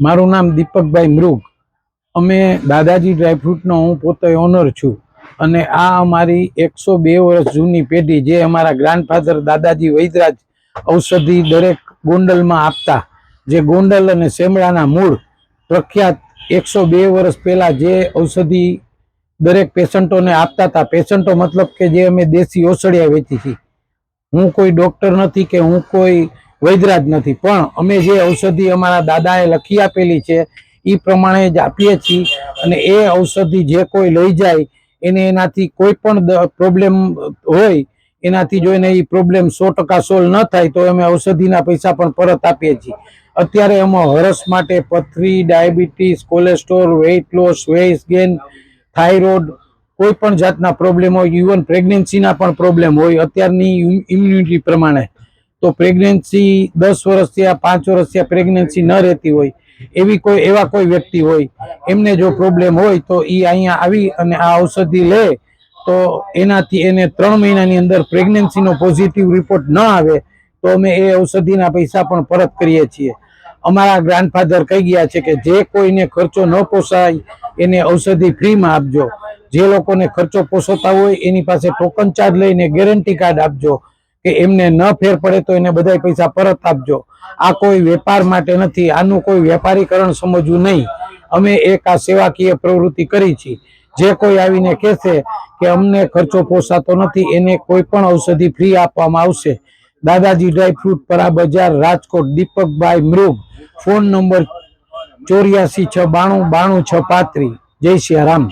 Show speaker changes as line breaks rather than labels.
મારું નામ દીપકભાઈ મૃગ. અમે દાદાજી ડ્રાયફ્રૂટનો હું પોતે ઓનર છું અને આ અમારી એકસો બે વર્ષ જૂની પેઢી જે અમારા ગ્રાન્ડફાધર દાદાજી વૈદરાજ ઔષધિ દરેક ગોંડલમાં આપતા, જે ગોંડલ અને શેમળાના મૂળ પ્રખ્યાત એકસો બે વર્ષ પહેલાં જે ઔષધિ દરેક પેશન્ટોને આપતા હતા. પેશન્ટો મતલબ કે જે અમે દેશી ઓસડિયા વેચી હતી હું કોઈ ડોક્ટર નથી કે હું કોઈ વૈદરાજ નથી. પણ અમે જે ઔષધિ અમારા દાદાએ લખી આપેલી છે એ પ્રમાણે જ આપીએ છીએ અને એ ઔષધિ જે કોઈ લઈ જાય, એને એનાથી કોઈ પણ પ્રોબ્લેમ હોય, એનાથી જો એને એ પ્રોબ્લેમ સો ટકા સોલ્વ ન થાય, તો અમે ઔષધિના પૈસા પણ પરત આપીએ છીએ. અત્યારે એમાં હરસ માટે પથરી, diabetes cholesterol weight loss weight gain thyroid કોઈ પણ જાતના પ્રોબ્લેમ હોય ઇવન પ્રેગ્નન્સીના પણ પ્રોબ્લેમ હોય, અત્યારની ઇમ્યુનિટી પ્રમાણે. તો પ્રેગ્નન્સી દસ વર્ષથી આ પાંચ વર્ષથી આ પ્રેગ્નન્સી ન રહેતી હોય, એવી કોઈ, એવા કોઈ વ્યક્તિ હોય, એમને જો પ્રોબ્લેમ હોય તો એ અહીંયા આવી અને આ ઔષધિ લે, તો એનાથી એને ત્રણ મહિનાની અંદર પ્રેગ્નન્સીનો પોઝિટિવ રિપોર્ટ ન આવે, તો અમે એ ઔષધિના પૈસા પણ પરત કરીએ છીએ. અમારા ગ્રાન્ડફાધર કહી ગયા છે કે જે કોઈને ખર્ચો ન પોસાય, એને ઔષધિ ફ્રીમાં આપજો. જે લોકોને ખર્ચો પોસાતા હોય એની પાસે ટોકન ચાર્જ લઈને ગેરંટી કાર્ડ આપજો. કે એમને ન ફેર પડે તો એને બધા પૈસા પરત આપજો. આ કોઈ વેપાર માટે નથી, આનું કોઈ વેપારીકરણ સમજવું નહીં. અમે એક આ સેવાકીય પ્રવૃત્તિ કરી છે. જે કોઈ આવીને કહેશે કે અમને ખર્ચો પોસાતો નથી, એને કોઈ પણ ઔષધિ ફ્રી આપવામાં આવશે. દાદાજી dry fruit Para Bazar Rajkot, Deepakbhai Mrug. Phone number ચોર્યાસી છ બાણું બાણું છ પાંત્રીસ. જય શ્રી રામ.